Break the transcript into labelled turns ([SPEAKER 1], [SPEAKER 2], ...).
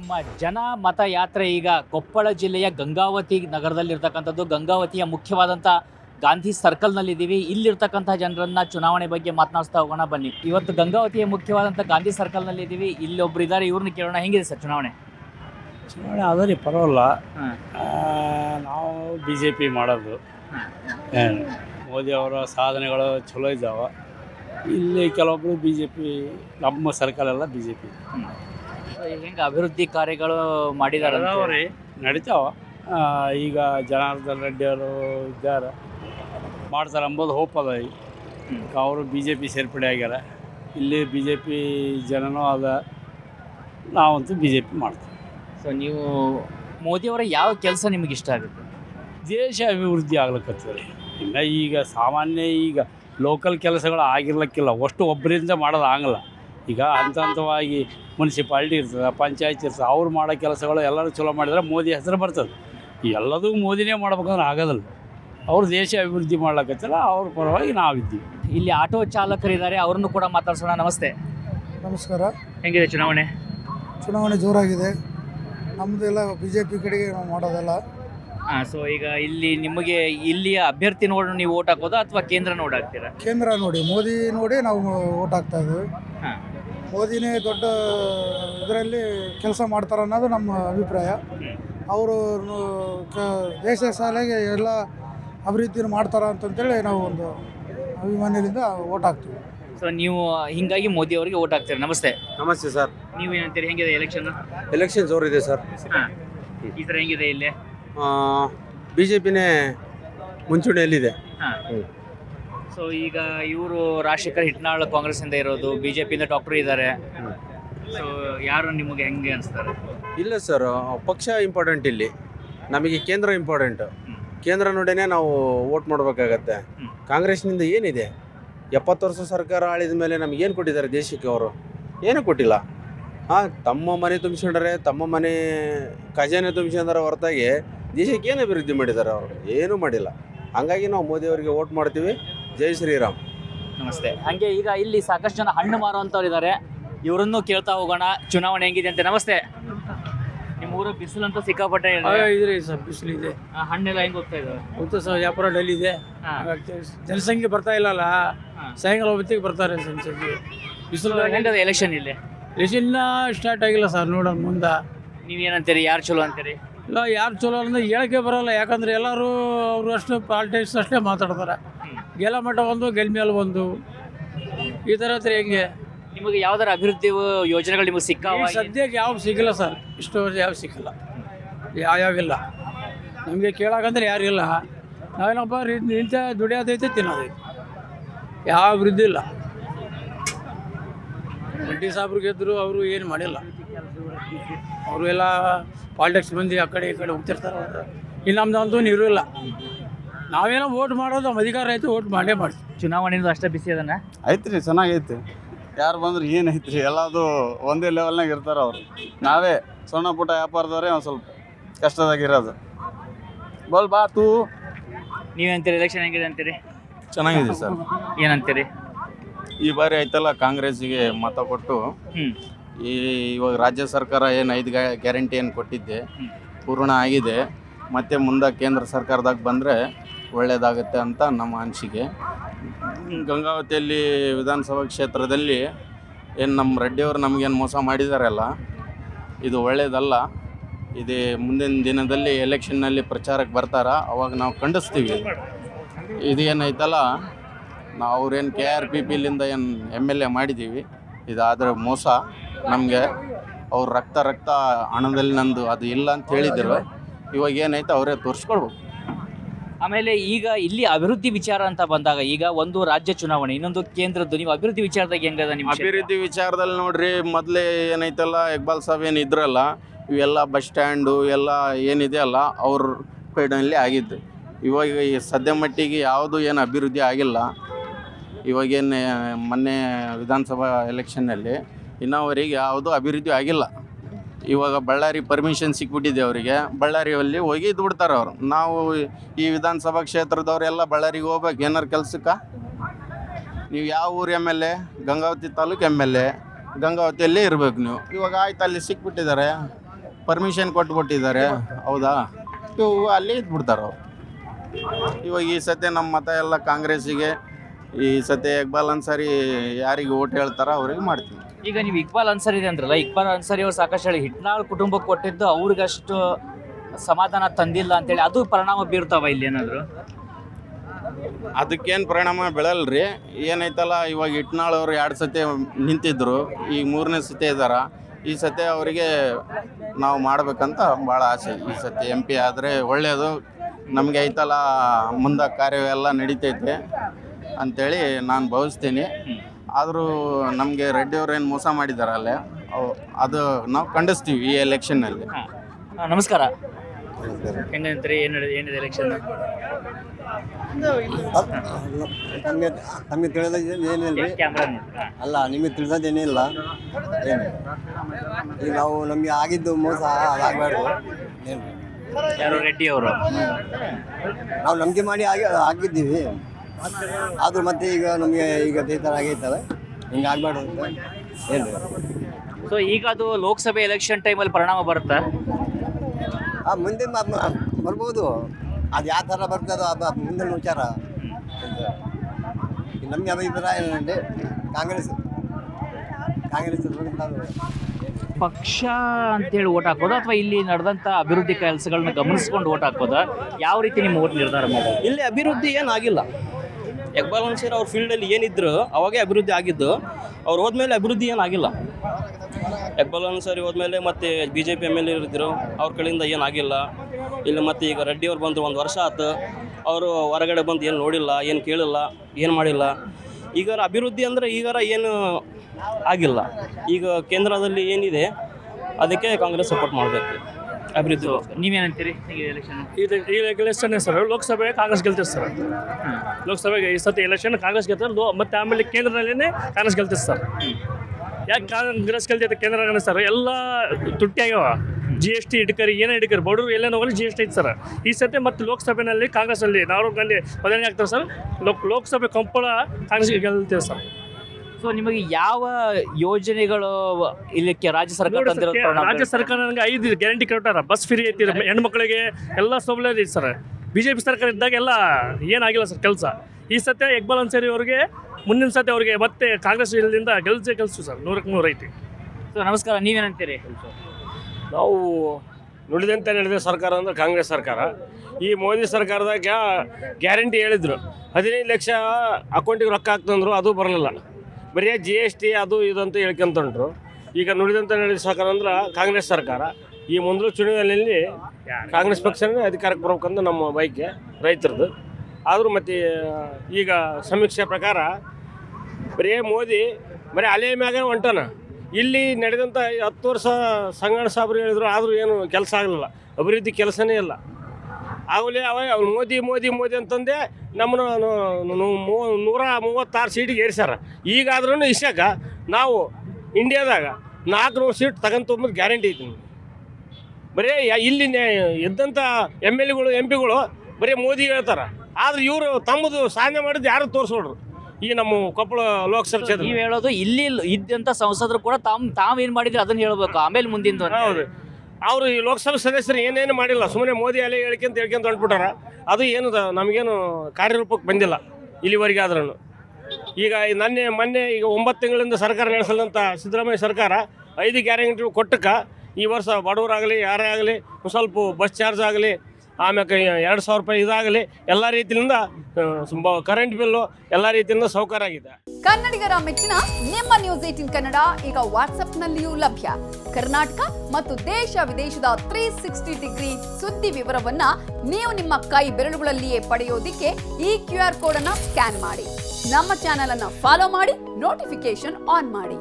[SPEAKER 1] ನಮ್ಮ ಜನ ಮತ ಯಾತ್ರೆ ಈಗ ಕೊಪ್ಪಳ ಜಿಲ್ಲೆಯ ಗಂಗಾವತಿ ನಗರದಲ್ಲಿರ್ತಕ್ಕಂಥದ್ದು. ಗಂಗಾವತಿಯ ಮುಖ್ಯವಾದಂಥ ಗಾಂಧಿ ಸರ್ಕಲ್ನಲ್ಲಿದ್ದೀವಿ. ಇಲ್ಲಿರ್ತಕ್ಕಂಥ ಜನರನ್ನ ಚುನಾವಣೆ ಬಗ್ಗೆ ಮಾತನಾಡಿಸ್ತಾ ಹೋಗೋಣ ಬನ್ನಿ. ಇವತ್ತು ಗಂಗಾವತಿಯ ಮುಖ್ಯವಾದಂಥ ಗಾಂಧಿ ಸರ್ಕಲ್ನಲ್ಲಿದ್ದೀವಿ. ಇಲ್ಲೊಬ್ರು ಇದ್ದಾರೆ. ಇವ್ರನ್ನ ಕೇಳೋಣ. ಹೆಂಗಿದೆ ಸರ್ ಚುನಾವಣೆ?
[SPEAKER 2] ಚುನಾವಣೆ ಆದರೆ ಪರವಾಗಿಲ್ಲ. ಆ, ನಾವು ಬಿ ಜೆ ಪಿ ಮಾಡೋದು ಮೋದಿ ಅವರ ಸಾಧನೆಗಳು ಚಲೋ ಇದ್ದಾವೆ. ಇಲ್ಲಿ ಕೆಲವೊಬ್ಬರು ಬಿ ಜೆ ಪಿ ನಮ್ಮ ಸರ್ಕಲೆಲ್ಲ ಬಿ ಜೆ ಪಿ
[SPEAKER 1] ಹೆಂಗೆ ಅಭಿವೃದ್ಧಿ ಕಾರ್ಯಗಳು ಮಾಡಿದಾರೆ ಹೇಳಿ.
[SPEAKER 2] ನಡೀತಾವ. ಆ, ಈಗ ಜನಾರ್ದನ್ ರೆಡ್ಡಿ ಅವರು ಇದ್ದಾರೆ. ಮಾಡ್ತಾರೆ ಅಂಬೋದು ಹೋಪ್ ಅದ ಈಗ. ಅವರು ಬಿ ಜೆ ಪಿ ಸೇರ್ಪಡೆ ಆಗ್ಯಾರ. ಇಲ್ಲಿ ಬಿ ಜೆ ಪಿ ಜನನೂ ಅದ. ನಾವಂತೂ ಬಿ ಜೆ ಪಿ ಮಾಡ್ತೀವಿ.
[SPEAKER 1] ಸೊ ನೀವು ಮೋದಿಯವರ ಯಾವ ಕೆಲಸ ನಿಮಗೆ ಇಷ್ಟ ಆಗುತ್ತೆ?
[SPEAKER 2] ದೇಶ ಅಭಿವೃದ್ಧಿ ಆಗ್ಲಿಕ್ಕೆ ಇನ್ನು ಈಗ ಸಾಮಾನ್ಯ ಈಗ ಲೋಕಲ್ ಕೆಲಸಗಳು ಆಗಿರ್ಲಿಕ್ಕಿಲ್ಲ. ಅಷ್ಟು ಒಬ್ಬರಿಂದ ಮಾಡೋದು ಆಗಲ್ಲ. ಈಗ ಹಂತ ಹಂತವಾಗಿ ಮುನ್ಸಿಪಾಲ್ಟಿ ಇರ್ತದೆ ಪಂಚಾಯತ್ ಇರ್ತದೆ ಅವ್ರು ಮಾಡೋ ಕೆಲಸಗಳು ಎಲ್ಲರೂ ಚಲೋ ಮಾಡಿದ್ರೆ ಮೋದಿ ಹೆಸರು ಬರ್ತದೆ. ಎಲ್ಲದೂ ಮೋದಿನೇ ಮಾಡ್ಬೇಕಂದ್ರೆ ಆಗೋದಲ್ಲ. ಅವ್ರು ದೇಶ ಅಭಿವೃದ್ಧಿ ಮಾಡ್ಲಕ್ಕತ್ತಲ್ಲ ಅವ್ರ ಪರವಾಗಿ ನಾವಿದ್ದೀವಿ.
[SPEAKER 1] ಇಲ್ಲಿ ಆಟೋ ಚಾಲಕರಿದ್ದಾರೆ ಅವ್ರನ್ನು ಕೂಡ ಮಾತಾಡ್ಸೋಣ. ನಮಸ್ತೆ.
[SPEAKER 3] ನಮಸ್ಕಾರ.
[SPEAKER 1] ಹೆಂಗಿದೆ ಚುನಾವಣೆ?
[SPEAKER 3] ಚುನಾವಣೆ ಜೋರಾಗಿದೆ. ನಮ್ಮದೆಲ್ಲ ಬಿ ಜೆ ಪಿ ಕಡೆಗೆ ನಾವು ಮಾಡೋದಲ್ಲ.
[SPEAKER 1] ಹಾಂ ಸೊ ಈಗ ಇಲ್ಲಿ ನಿಮಗೆ ಇಲ್ಲಿಯ ಅಭ್ಯರ್ಥಿ ನೋಡಿ ನೀವು ಓಟ್ ಹಾಕೋದಾ ಅಥವಾ ಕೇಂದ್ರ ನೋಡಿ ಹಾಕ್ತೀರಾ?
[SPEAKER 3] ಕೇಂದ್ರ ನೋಡಿ ಮೋದಿ ನೋಡಿ ನಾವು ಓಟ್ ಹಾಕ್ತಾ ಇದ್ದೀವಿ. ಮೋದಿನೇ ದೊಡ್ಡ ಇದರಲ್ಲಿ ಕೆಲಸ ಮಾಡ್ತಾರೆ ಅನ್ನೋದು ನಮ್ಮ ಅಭಿಪ್ರಾಯ. ಅವರು ಕ ದೇಶ ಸಾಲಿಗೆ ಎಲ್ಲ ಅಭಿವೃದ್ಧಿನ ಮಾಡ್ತಾರ ಅಂತಂತೇಳಿ ನಾವು ಒಂದು ಅಭಿಮಾನಿಯಿಂದ ಓಟ್ ಹಾಕ್ತೀವಿ.
[SPEAKER 1] ಸರ್ ನೀವು ಹಿಂಗಾಗಿ ಮೋದಿ ಅವರಿಗೆ ಓಟ್ ಹಾಕ್ತೀರಾ. ನಮಸ್ತೆ.
[SPEAKER 4] ನಮಸ್ತೆ ಸರ್.
[SPEAKER 1] ನೀವು ಏನಂತೀರಿ? ಹೆಂಗಿದೆ ಎಲೆಕ್ಷನ್
[SPEAKER 4] ಎಲೆಕ್ಷನ್ ಜೋರಿದೆ ಸರ್.
[SPEAKER 1] ಈ ಥರ ಹೆಂಗಿದೆ ಇಲ್ಲಿ?
[SPEAKER 4] ಬಿ ಜೆ ಪಿನೇ ಮುಂಚೂಣಿಯಲ್ಲಿದೆ
[SPEAKER 1] ಸೊ ಈಗ ಇವರು ರಾಜಶೇಖರ್ ಹಿಟ್ನಾಳ್ ಕಾಂಗ್ರೆಸ್ಸಿಂದ ಇರೋದು ಬಿ ಜೆ ಡಾಕ್ಟರ್ ಇದ್ದಾರೆ ಸೊ ಯಾರು ನಿಮಗೆ ಹೆಂಗೆ ಅನಿಸ್ತಾರೆ?
[SPEAKER 4] ಇಲ್ಲ ಸರ್, ಪಕ್ಷ ಇಂಪಾರ್ಟೆಂಟ್ ಇಲ್ಲಿ. ನಮಗೆ ಕೇಂದ್ರ ಇಂಪಾರ್ಟೆಂಟ್. ಕೇಂದ್ರ ನೋಡೇನೆ ನಾವು ವೋಟ್ ಮಾಡಬೇಕಾಗತ್ತೆ. ಕಾಂಗ್ರೆಸ್ನಿಂದ ಏನಿದೆ? ಎಪ್ಪತ್ತು ವರ್ಷ ಸರ್ಕಾರ ಆಳಿದ ಮೇಲೆ ನಮ್ಗೆ ಏನು ಕೊಟ್ಟಿದ್ದಾರೆ ದೇಶಕ್ಕೆ ಅವರು? ಏನೂ ಕೊಟ್ಟಿಲ್ಲ. ಹಾಂ, ತಮ್ಮ ಮನೆ ತುಂಬಿಸ್ಕೊಂಡ್ರೆ, ತಮ್ಮ ಮನೆ ಖಜಾನೆ ತುಂಬಿಸ್ಕೊಂಡ್ರೆ ಹೊರತಾಗಿ ದೇಶಕ್ಕೆ ಏನು ಅಭಿವೃದ್ಧಿ ಮಾಡಿದ್ದಾರೆ ಅವರು? ಏನೂ ಮಾಡಿಲ್ಲ. ಹಂಗಾಗಿ ನಾವು ಮೋದಿ ಅವರಿಗೆ ವೋಟ್ ಮಾಡ್ತೀವಿ. ಜೈ ಶ್ರೀರಾಮ್.
[SPEAKER 1] ನಮಸ್ತೆ. ಹಂಗೆ ಈಗ ಇಲ್ಲಿ ಸಾಕಷ್ಟು ಜನ ಹಣ್ಣು ಮಾರುವಂತವ್ರು ಇದ್ದಾರೆ. ಇವರನ್ನು ಕೇಳ್ತಾ ಹೋಗೋಣ. ಚುನಾವಣೆ ಹೆಂಗಿದೆ? ಅಂತ ನಮಸ್ತೆ. ನಿಮ್ಮ ಊರ ಬಿಸಿಲಂತೂ ಸಿಕ್ಕಾಪಟ್ಟೆ ಇದೆ.
[SPEAKER 2] ಇದ್ರಿ ಸರ್ ಬಿಸಿಲಿದೆ
[SPEAKER 1] ಆ, ಹಣ್ಣೆಲ್ಲ ಹೆಂಗ್ ಹೋಗ್ತಾ ಇದಾವೆ?
[SPEAKER 2] ವ್ಯಾಪಾರ ಡಲ್ ಇದೆ.
[SPEAKER 1] ಹಾ.
[SPEAKER 2] ಜನಸಂಖ್ಯೆ ಬರ್ತಾ ಇಲ್ಲಲ್ಲ?
[SPEAKER 1] ಹಾ.
[SPEAKER 2] ಸಾಯಂಕಾಲ ಹೊತ್ತಿಗೆ ಬರ್ತಾರೆ ಜನಸಂಖ್ಯೆ. ಬಿಸಿಲು
[SPEAKER 1] ಹೆಂಗದ ಎಲೆಕ್ಷನ್ ಇಲ್ಲಿ?
[SPEAKER 2] ಎಲೆಕ್ಷನ್ ಸ್ಟಾರ್ಟ್ ಆಗಿಲ್ಲ ಸರ್ ನೋಡೋಣ ಮುಂದೆ.
[SPEAKER 1] ನೀವೇನಂತೀರಿ? ಯಾರು ಚಲೋ ಅಂತೀರಿ?
[SPEAKER 2] ಇಲ್ಲ ಯಾರು ಚಲೋ ಅಂದ್ರೆ ಹೇಳಕ್ಕೆ ಬರಲ್ಲ. ಯಾಕಂದ್ರೆ ಎಲ್ಲರೂ ಅವರು ಅಷ್ಟು ಪಾಲಿಟಿಕ್ಸ್ ಅಷ್ಟೇ ಮಾತಾಡ್ತಾರೆ. ಗೆಲ್ಲ ಮಟ್ಟ ಒಂದು ಗೆಲ್ಮೇಲೆ ಒಂದು. ಈ ಥರ ಹತ್ರ ಹೆಂಗೆ?
[SPEAKER 1] ನಿಮಗೆ ಯಾವ್ದಾರ ಅಭಿವೃದ್ಧಿ ಯೋಜನೆಗಳು ನಿಮಗೆ ಸಿಕ್ಕಾವ?
[SPEAKER 2] ಸದ್ಯಕ್ಕೆ ಯಾವ ಸಿಗಲ್ಲ ಸರ್. ಇಷ್ಟು ವರ್ಷ ಯಾವ ಸಿಕ್ಕಲ್ಲ. ಯಾವ್ಯಾವಿಲ್ಲ ನಮಗೆ ಕೇಳಾಕಂದ್ರೆ ಯಾರು ಇಲ್ಲ. ನಾವೇನಪ್ಪ ನಿಂತ ದುಡಿಯೋದೈತೆ ತಿನ್ನೋದೈತೆ. ಯಾವ ಅಭಿವೃದ್ಧಿ ಇಲ್ಲ. ರೆಡ್ಡಿ ಸಾಬ್ರು ಗೆದ್ದರು ಅವರು ಏನು ಮಾಡಿಲ್ಲ. ಅವರು ಎಲ್ಲ ಪಾಲಿಟಿಕ್ಸ್ ಮಂದಿ ಆ ಕಡೆ ಈ ಕಡೆ ಹೋಗ್ತಿರ್ತಾರೆ. ಇನ್ನು ನಮ್ದು ನಮ್ದಂತೂ ನೀರು ಇಲ್ಲ. ನಾವೇನೋ ವೋಟ್ ಮಾಡೋದು ನಮ್ಮ ಅಧಿಕಾರ ಐತೆ ವೋಟ್ ಮಾಡೇ ಮಾಡ್ತೀವಿ.
[SPEAKER 1] ಚುನಾವಣೆಯಿಂದ ಅಷ್ಟೇ ಬಿಸಿ ಅದನ್ನ?
[SPEAKER 5] ಐತ್ರಿ ಚೆನ್ನಾಗೈತೆ. ಯಾರು ಬಂದ್ರೆ ಏನೈತ್ರಿ ಐತ್ರಿ ಎಲ್ಲದು ಒಂದೇ ಲೆವೆಲ್ನಾಗ ಇರ್ತಾರೆ ಅವರು. ನಾವೇ ಸಣ್ಣ ಪುಟ್ಟ ವ್ಯಾಪಾರದವ್ರೆ ಒಂದು ಸ್ವಲ್ಪ ಕಷ್ಟದಾಗಿರೋದು ಬಲ್ ಬಾ ತೂ.
[SPEAKER 1] ನೀವೇಂತೀರಿ ಎಲೆಕ್ಷನ್ ಹೆಂಗಿದೆ ಅಂತೀರಿ?
[SPEAKER 5] ಚೆನ್ನಾಗಿದೆ ಸರ್.
[SPEAKER 1] ಏನಂತೀರಿ?
[SPEAKER 5] ಈ ಬಾರಿ ಐತಲ್ಲ ಕಾಂಗ್ರೆಸ್ಸಿಗೆ ಮತ ಕೊಟ್ಟು
[SPEAKER 1] ಹ್ಮ್.
[SPEAKER 5] ಈ ಇವಾಗ ರಾಜ್ಯ ಸರ್ಕಾರ ಏನು ಐದು ಗ್ಯಾರಂಟಿ ಏನು ಕೊಟ್ಟಿದ್ದೆ ಪೂರ್ಣ ಆಗಿದೆ. ಮತ್ತೆ ಮುಂದೆ ಕೇಂದ್ರ ಸರ್ಕಾರದಾಗ ಬಂದರೆ ಒಳ್ಳೆಯದಾಗುತ್ತೆ ಅಂತ ನಮ್ಮ ಅನಿಸಿಕೆ. ಗಂಗಾವತಿಯಲ್ಲಿ ವಿಧಾನಸಭಾ ಕ್ಷೇತ್ರದಲ್ಲಿ ಏನು ನಮ್ಮ ರೆಡ್ಡಿಯವರು ನಮಗೇನು ಮೋಸ ಮಾಡಿದಾರಲ್ಲ, ಇದು ಒಳ್ಳೆಯದಲ್ಲ ಇದು ಮುಂದಿನ ದಿನದಲ್ಲಿ ಎಲೆಕ್ಷನ್ನಲ್ಲಿ ಪ್ರಚಾರಕ್ಕೆ ಬರ್ತಾರ, ಅವಾಗ ನಾವು ಖಂಡಿಸ್ತೀವಿ. ಇದು ಏನೈತಲ್ಲ ನಾವು ಅವ್ರೇನು ಕೆ ಆರ್ ಪಿ ಪಿಲಿಂದ ಏನು ಎಂ ಎಲ್ ಎ ಮಾಡಿದ್ದೀವಿ ಇದಾದರೆ ಮೋಸ. ನಮಗೆ ಅವ್ರ ರಕ್ತ ರಕ್ತ ಹಣದಲ್ಲಿ ನಂದು ಅದು ಇಲ್ಲ ಅಂತ ಹೇಳಿದ್ರು. ಇವಾಗ ಏನೈತೆ ಅವರೇ ತೋರಿಸ್ಕೊಡ್ಬೇಕು
[SPEAKER 1] ಆಮೇಲೆ ಈಗ ಇಲ್ಲಿ ಅಭಿವೃದ್ಧಿ ವಿಚಾರ ಅಂತ ಬಂದಾಗ ಈಗ ಒಂದು ರಾಜ್ಯ ಚುನಾವಣೆ, ಇನ್ನೊಂದು ಕೇಂದ್ರದ್ದು ನೀವು ಅಭಿವೃದ್ಧಿ ವಿಚಾರದಾಗ ಹೆಂಗದ ನಿಮ್ಮ?
[SPEAKER 5] ಅಭಿವೃದ್ಧಿ ವಿಚಾರದಲ್ಲಿ ನೋಡ್ರಿ, ಮೊದಲೇ ಏನೈತಲ್ಲ ಇಕ್ಬಾಲ್ ಸಾಬ್ ಏನು ಇದ್ರಲ್ಲ, ಇವೆಲ್ಲ ಬಸ್ ಸ್ಟ್ಯಾಂಡು ಎಲ್ಲ ಏನಿದೆ ಅಲ್ಲ, ಅವ್ರ ಕೈಡಲ್ಲಿ ಆಗಿದ್ದು. ಇವಾಗ ಈ ಸದ್ಯ ಮಟ್ಟಿಗೆ ಯಾವುದು ಏನು ಅಭಿವೃದ್ಧಿ ಆಗಿಲ್ಲ. ಇವಾಗೇನು ಮೊನ್ನೆ ವಿಧಾನಸಭಾ ಎಲೆಕ್ಷನ್ನಲ್ಲಿ ಇನ್ನೂವರೆಗೆ ಯಾವುದು ಅಭಿವೃದ್ಧಿ ಆಗಿಲ್ಲ. ಇವಾಗ ಬಳ್ಳಾರಿ ಪರ್ಮಿಷನ್ ಸಿಕ್ಬಿಟ್ಟಿದೆ ಅವರಿಗೆ. ಬಳ್ಳಾರಿಯಲ್ಲಿ ಹೋಗಿ ದುಡ್ತಾರೆ ಅವರು. ನಾವು ಈ ವಿಧಾನಸಭಾ ಕ್ಷೇತ್ರದವರೆಲ್ಲ ಬಳ್ಳಾರಿಗೆ ಹೋಗ್ಬೇಕು. ಏನಾರು ಕೆಲ್ಸಕ್ಕೆ? ನೀವು ಯಾವ ಊರು M L A? Gangavathi taluk M L A. ಗಂಗಾವತಿಯಲ್ಲೇ ಇರ್ಬೇಕು ನೀವು. ಇವಾಗ ಆಯ್ತು, ಅಲ್ಲಿ ಸಿಕ್ಬಿಟ್ಟಿದ್ದಾರೆ. ಪರ್ಮಿಷನ್ ಕೊಟ್ಬಿಟ್ಟಿದ್ದಾರೆ. ಹೌದಾ? ಇವು ಅಲ್ಲಿ ಇದ್ಬಿಡ್ತಾರೆ ಅವ್ರು. ಇವಾಗ ಈ ಸತಿ ನಮ್ಮ ಮತ ಎಲ್ಲ ಕಾಂಗ್ರೆಸ್ಸಿಗೆ, ಈ ಸತಿ ಇಕ್ಬಾಲ್ ಅನ್ಸಾರಿ ಯಾರಿಗೆ ಓಟ್ ಹೇಳ್ತಾರೋ ಅವ್ರಿಗೆ ಮಾಡ್ತೀವಿ.
[SPEAKER 1] ಈಗ ನೀವು ಇಕ್ಬಾಲ್ ಅನ್ಸರ್ ಇದೆ ಅಂದ್ರಲ್ಲ ಇಕ್ಬಾಲ್ ಅನ್ಸರಿ ಅವ್ರು ಸಾಕಷ್ಟು ಹೇಳಿ ಹಿಟ್ನಾಳ್ ಕುಟುಂಬಕ್ಕೆ ಕೊಟ್ಟಿದ್ದು ಅವ್ರಿಗಷ್ಟು ಸಮಾಧಾನ ತಂದಿಲ್ಲ ಅಂತೇಳಿ ಅದು ಪರಿಣಾಮ ಬೀರ್ತಾವ ಇಲ್ಲಿ ಏನಾದ್ರು?
[SPEAKER 5] ಅದಕ್ಕೇನು ಪರಿಣಾಮ ಬೀಳಲ್ರಿ. ಏನೈತಲ್ಲ ಇವಾಗ ಇಟ್ನಾಳ್ ಅವ್ರು ಎರಡು ಸತಿ ನಿಂತಿದ್ರು ಈಗ ಮೂರನೇ ಸತಿ ಇದ್ದಾರ ಈ ಸತಿ ಅವರಿಗೆ ನಾವು ಮಾಡ್ಬೇಕಂತ ಭಾಳ ಆಸೆ. ಈ ಸತಿ ಎಂ ಪಿ ಆದರೆ ಒಳ್ಳೆಯದು ನಮಗೆ ಐತಲ್ಲ ಮುಂದೆ ಕಾರ್ಯವೆಲ್ಲ ನಡೀತೈತೆ ಅಂಥೇಳಿ ನಾನು ಭಾವಿಸ್ತೀನಿ. ಆದರೂ ನಮಗೆ ರೆಡ್ಡಿಯವ್ರು ಏನು ಮೋಸ ಮಾಡಿದ್ದಾರೆ ಅಲ್ಲೇ ಅವ್- ಅದು ನಾವು ಖಂಡಿಸ್ತೀವಿ ಈ ಎಲೆಕ್ಷನ್ನಲ್ಲಿ
[SPEAKER 1] ಹಾ. ನಮಸ್ಕಾರ. ಹೆಂಗಂತ್ರಿ ಏನ್ ನಡೆ- ಏನಿದೆ ಎಲೆಕ್ಷನ್
[SPEAKER 6] ನಮಗೆ ನಮಗೆ ತಿಳಿದ ಏನಿಲ್ಲ
[SPEAKER 1] ಕ್ಯಾಮ್ರಾ
[SPEAKER 6] ಅಲ್ಲ ನಿಮಗೆ ಏನು? ಈಗ ನಾವು ನಮಗೆ ಆಗಿದ್ದು ಮೋಸ ಅದಾಗಬಾರ್ದು ಏನು?
[SPEAKER 1] ಯಾರು ರೆಡ್ಡಿ ಅವರು?
[SPEAKER 6] ನಾವು ನಂಬಿಕೆ ಮಾಡಿ ಆಗಿ ಆಗಿದ್ದೀವಿ. ಆದರೂ ಮತ್ತೆ ಈಗ ನಮಗೆ ಈಗ ಈ ಥರ ಆಗೈತಲ್ಲ ಹಿಂಗೆ ಆಗಬಾರ್ದು ಅಂತ ಏನು
[SPEAKER 1] ಸೊ ಈಗ ಅದು ಲೋಕಸಭೆ ಎಲೆಕ್ಷನ್ ಟೈಮಲ್ಲಿ ಪರಿಣಾಮ ಬರುತ್ತಾ?
[SPEAKER 6] ಆ ಮುಂದೆ ಬರ್ಬೋದು. ಅದು ಯಾವ ಥರ ಬರ್ತದೋ ಅದು ಅದು ಮುಂದಿನ ವಿಚಾರ. ನಮಗೆ ಅಭಿಪ್ರಾಯ ಏನಂದರೆ ಕಾಂಗ್ರೆಸ್. ಕಾಂಗ್ರೆಸ್
[SPEAKER 1] ಪಕ್ಷ ಅಂತೇಳಿ ಓಟ್ ಹಾಕೋದು ಅಥವಾ ಇಲ್ಲಿ ನಡೆದಂತ ಅಭಿವೃದ್ಧಿ ಕೆಲಸಗಳನ್ನ ಗಮನಿಸ್ಕೊಂಡು ಓಟ್ ಹಾಕೋದ ಯಾವ ರೀತಿ ನಿಮ್ಮ ಓಟ್ ನಿರ್ಧಾರ ಮಾಡೋದು
[SPEAKER 7] ಇಲ್ಲಿ ಅಭಿವೃದ್ಧಿ ಏನಾಗಿಲ್ಲ ಇಕ್ಬಾಲ್ ಅನ್ಸೀರ್ ಅವ್ರ ಫೀಲ್ಡಲ್ಲಿ ಏನಿದ್ರು ಅವಾಗೇ ಅಭಿವೃದ್ಧಿ ಆಗಿದ್ದು, ಅವ್ರು ಹೋದ್ಮೇಲೆ ಅಭಿವೃದ್ಧಿ ಏನಾಗಿಲ್ಲ ಇಕ್ಬಾಲ್ ಅನ್ಸಾರಿ ಹೋದ್ಮೇಲೆ ಮತ್ತೆ B J P M L A ಇರಿದ್ರು ಅವ್ರ ಕಡೆಯಿಂದ ಏನಾಗಿಲ್ಲ ಇಲ್ಲಿ ಮತ್ತೆ ಈಗ ರೆಡ್ಡಿ ಅವ್ರು ಬಂದರು ಒಂದು ವರ್ಷ ಆಯ್ತು ಅವರು ಹೊರಗಡೆ ಬಂದು ಏನು ನೋಡಿಲ್ಲ, ಏನು ಕೇಳಿಲ್ಲ, ಏನು ಮಾಡಿಲ್ಲ. ಈಗ ಅಭಿವೃದ್ಧಿ ಅಂದರೆ ಈಗಾರ ಏನು ಆಗಿಲ್ಲ. ಈಗ ಕೇಂದ್ರದಲ್ಲಿ ಏನಿದೆ, ಅದಕ್ಕೆ ಕಾಂಗ್ರೆಸ್ ಸಪೋರ್ಟ್ ಮಾಡಬೇಕು. ಅಭಿವೃದ್ಧಿ
[SPEAKER 1] ನೀವೇನಂತೀರಿ ಈಗ ಎಲೆಕ್ಷನ್
[SPEAKER 8] ಇದು ಈ ಎಲೆಕ್ಷನ್ ಸರ್ ಲೋಕಸಭೆಗೆ ಕಾಂಗ್ರೆಸ್ ಗೆಲ್ತದೆ ಸರ್. ಲೋಕಸಭೆಗೆ ಈ ಸತಿ ಎಲೆಕ್ಷನ್ ಕಾಂಗ್ರೆಸ್ ಗೆಲ್ತಾರೆ ಲೋ ಮತ್ತೆ ಆಮೇಲೆ ಕೇಂದ್ರದಲ್ಲೇ ಕಾಂಗ್ರೆಸ್ ಗೆಲ್ತದೆ ಸರ್. ಯಾಕೆ ಕಾಂಗ್ರೆಸ್ ಗೆಲ್ತೈತೆ ಕೇಂದ್ರ ಸರ್? ಎಲ್ಲ ತುಟ್ಟಿಯಾಗ್ಯಾವ ಜಿ ಎಸ್ ಟಿ ಹಿಡ್ಕರಿ ಏನೇ ಹಿಡ್ಕರಿ ಬಡವರು ಎಲ್ಲೇ ಹೋಗಲಿ ಜಿ ಎಸ್ ಟಿ ಐತೆ ಸರ್. ಈ ಸತಿ ಮತ್ತೆ ಲೋಕಸಭೆನಲ್ಲಿ ಕಾಂಗ್ರೆಸ್ನಲ್ಲಿ ರಾಹುಲ್ ಗಾಂಧಿ ಬದಲಾವಣೆ ಆಗ್ತಾರೆ ಸರ್. ಲೋಕ್ ಲೋಕಸಭೆ ಕಂಪಳ ಕಾಂಗ್ರೆಸ್ ಗೆಲ್ತೇವೆ ಸರ್.
[SPEAKER 1] ಸೊ ನಿಮಗೆ ಯಾವ ಯೋಜನೆಗಳು ಇಲ್ಲಿಕ್ಕೆ ರಾಜ್ಯ ಸರ್ಕಾರ ತಂದಿರೋ
[SPEAKER 8] ಸರ್, ರಾಜ್ಯ ಸರ್ಕಾರ ನನಗೆ ಐದು ಗ್ಯಾರಂಟಿ ಕೊಟ್ಟಾರ. ಬಸ್ ಫ್ರೀ ಐತಿ ಹೆಣ್ಮಕ್ಳಿಗೆ ಎಲ್ಲ ಸೌಲಭ್ಯ ಐತಿ ಸರ್. ಬಿ ಜೆ ಪಿ ಸರ್ಕಾರ ಇದ್ದಾಗ ಎಲ್ಲ ಏನಾಗಿಲ್ಲ ಸರ್ ಕೆಲಸ. ಈ ಸತ್ಯ ಇಕ್ಬಾಲ್ ಅನ್ಸರಿ ಅವರಿಗೆ ಮುಂದಿನ ಸತಿ ಅವರಿಗೆ ಮತ್ತೆ ಕಾಂಗ್ರೆಸ್ ಇಲ್ಲಿಂದ ಗೆಲ್ಸೇ ಗೆಲ್ಸು ಸರ್. ನೂರಕ್ಕೆ ನೂರು ಐತಿ.
[SPEAKER 1] ಸೊ ನಮಸ್ಕಾರ ನೀವೇನಂತೀರಿ?
[SPEAKER 9] ನಾವು ನುಡಿದಂತ ನಡೆದ ಸರ್ಕಾರ ಅಂದ್ರೆ ಕಾಂಗ್ರೆಸ್ ಸರ್ಕಾರ. ಈ ಮೋದಿ ಸರ್ಕಾರದಾಗ ಗ್ಯಾರಂಟಿ ಹೇಳಿದ್ರು. ಹದಿನೈದು ಲಕ್ಷ ಅಕೌಂಟಿಗೆ ರೊಕ್ಕ ಹಾಕ್ತಂದ್ರು ಅದು ಬರಲಿಲ್ಲ. ಬರೀ ಜಿ ಎಸ್ ಟಿ ಅದು ಇದು ಅಂತ ಹೇಳ್ಕೊಂತಂಟ್ರು. ಈಗ ನುಡಿದಂತ ನಡೆದ ಸರ್ಕಾರ ಅಂದ್ರೆ ಕಾಂಗ್ರೆಸ್ ಸರ್ಕಾರ. ಈ ಮುಂದಿನ ಚುನಾವಣೆಯಲ್ಲಿ ಕಾಂಗ್ರೆಸ್ ಪಕ್ಷನೇ ಅಧಿಕಾರಕ್ಕೆ ಬರ್ಬೇಕಂತ ನಮ್ಮ ಬೈಕೆ ರೈತರದ್ದು ಆದರೂ ಮತ್ತು ಈಗ ಸಮೀಕ್ಷೆ ಪ್ರಕಾರ ಬರೀ ಮೋದಿ ಬರೀ ಅಲೆ ಮ್ಯಾಗ ಹೊಂಟಾನ. ಇಲ್ಲಿ ನಡೆದಂಥ ಹತ್ತು ವರ್ಷ ಸಂಗಣ ಸಾಬ್ರು ಹೇಳಿದ್ರು, ಆದರೂ ಏನು ಕೆಲಸ ಆಗಲಿಲ್ಲ. ಅಭಿವೃದ್ಧಿ ಕೆಲಸನೇ ಇಲ್ಲ. ಆಗಲೇ ಅವ ಮೋದಿ ಮೋದಿ ಮೋದಿ ಅಂತಂದೆ ನಮ್ಮನ್ನು ನೂರ ಮೂವತ್ತಾರು ಸೀಟಿಗೆ ಏರಿಸ್ಯಾರ. ಈಗಾದ್ರೂ ಇಷ್ಯಾಕ ನಾವು ಇಂಡಿಯಾದಾಗ ನಾಲ್ಕುನೂರು ಸೀಟ್ ತಗೊಂತಂಬುದು ಗ್ಯಾರಂಟಿ ಐತಿ ಬರೇ ಬರೀ ಇಲ್ಲಿ ಇದ್ದಂಥ ಎಂ ಎಲ್ ಎಗಳು ಎಂ ಪಿಗಳು ಬರೀ ಮೋದಿ ಹೇಳ್ತಾರೆ. ಆದ್ರೆ ಇವರು ತಮ್ಮದು ಸಾಧನೆ ಮಾಡಿದ್ದು ಯಾರು ತೋರಿಸ್ಕೊಡ್ರು? ಈ ನಮ್ಮ ಕೊಪ್ಪಳ ಲೋಕಸಭಾ ಕ್ಷೇತ್ರ.
[SPEAKER 1] ನೀವು ಹೇಳೋದು ಇಲ್ಲಿ ಇದ್ದಂಥ ಸಂಸದರು ಕೂಡ ತಾವು ತಾವೇನು ಮಾಡಿದ್ರೆ ಅದನ್ನ ಹೇಳ್ಬೇಕು. ಆಮೇಲೆ ಮುಂದಿನ.
[SPEAKER 9] ಹೌದು. ಅವರು ಈ ಲೋಕಸಭಾ ಸದಸ್ಯರು ಏನೇನು ಮಾಡಿಲ್ಲ ಸುಮ್ಮನೆ ಮೋದಿ ಅಲೆ ಹೇಳ್ಕೊಂತ ಹೇಳ್ಕೊಂತ ಹೊಂಟ್ಬಿಟ್ಟಾರ. ಅದು ಏನು ನಮಗೇನು ಕಾರ್ಯರೂಪಕ್ಕೆ ಬಂದಿಲ್ಲ ಇಲ್ಲಿವರೆಗೆ ಆದ್ರೂ ಈಗ ನನ್ನೆ, ಮೊನ್ನೆ ಈಗ ಒಂಬತ್ತು ತಿಂಗಳಿಂದ ಸರ್ಕಾರ ನಡೆಸಲಂತ ಸಿದ್ದರಾಮಯ್ಯ ಸರ್ಕಾರ ಐದು ಗ್ಯಾರಂಟಿ ಕೊಟ್ಟಕ್ಕ ಈ ವರ್ಷ ಬಡವರಾಗಲಿ, ಯಾರೇ ಆಗಲಿ ಸ್ವಲ್ಪ ಬಸ್ ಚಾರ್ಜ್ ಆಗಲಿ ಆಮ್ಯಾಕೆ ಎರಡು ಸಾವಿರ ರೂಪಾಯಿ ಇದಾಗಲಿ, ಎಲ್ಲ ರೀತಿಯಿಂದ ಕರೆಂಟ್ ಬಿಲ್ಲು ಎಲ್ಲ ರೀತಿಯಿಂದ ಸೌಕರ್ಯ ಆಗಿದೆ.
[SPEAKER 10] ಕನ್ನಡಿಗರ ಮೆಚ್ಚಿನ ನಿಮ್ಮ ನ್ಯೂಸ್ ಏಟಿನ್ ಕನ್ನಡ ಈಗ ವಾಟ್ಸ್ಆಪ್ನಲ್ಲಿಯೂ ಲಭ್ಯ. ಕರ್ನಾಟಕ ಮತ್ತು ದೇಶ ವಿದೇಶದ ತ್ರೀ ಸಿಕ್ಸ್ಟಿ ಡಿಗ್ರಿ ಸುದ್ದಿ ವಿವರವನ್ನ ನೀವು ನಿಮ್ಮ ಕೈ ಬೆರಳುಗಳಲ್ಲಿಯೇ ಪಡೆಯೋದಿಕ್ಕೆ ಈ ಕ್ಯೂ ಆರ್ ಕೋಡ್ ಅನ್ನ ಸ್ಕ್ಯಾನ್ ಮಾಡಿ. ನಮ್ಮ ಚಾನೆಲ್ ಅನ್ನ ಫಾಲೋ ಮಾಡಿ ನೋಟಿಫಿಕೇಶನ್ ಆನ್ ಮಾಡಿ.